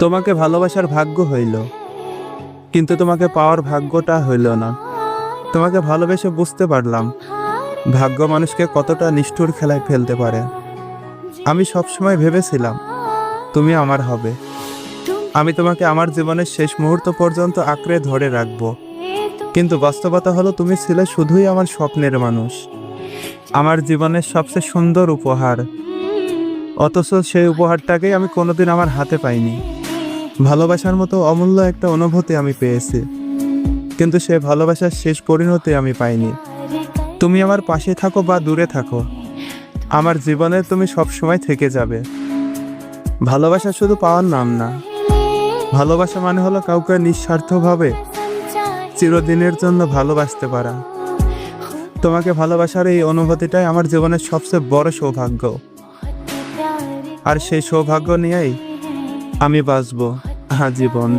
তোমাকে ভালোবাসার ভাগ্য হইল, কিন্তু তোমাকে পাওয়ার ভাগ্যটা হইল না। তোমাকে ভালোবেসে বুঝতে পারলাম, ভাগ্য মানুষকে কতটা নিষ্ঠুর খেলায় ফেলতে পারে। আমি সবসময় ভেবেছিলাম, তুমি আমার হবে। আমি তোমাকে আমার জীবনের শেষ মুহূর্ত পর্যন্ত আঁকড়ে ধরে রাখব। কিন্তু বাস্তবতা হলো তুমি ছিলে শুধুই আমার স্বপ্নের মানুষ। আমার জীবনের সবচেয়ে সুন্দর উপহার অথচ সেই উপহারটাকেই আমি কোনোদিন আমার হাতে পাইনি। ভালোবাসার মতো অমূল্য একটা অনুভূতি আমি পেয়েছি। কিন্তু সেই ভালোবাসার শেষ পরিণতি আমি পাইনি। তুমি আমার পাশে থাকো বা দূরে থাকো। আমার জীবনে তুমি সবসময় থেকে যাবে। ভালোবাসা শুধু পাওয়ার নাম না। ভালোবাসা মানে হলো কাউকে নিঃস্বার্থভাবে চিরদিনের জন্য ভালোবাসতে পারা। তোমাকে ভালোবাসার এই অনুভূতিটাই আমার জীবনের সবচেয়ে বড় সৌভাগ্য। আর সেই সৌভাগ্য নিয়েই আমি বাঁচব আজীবন।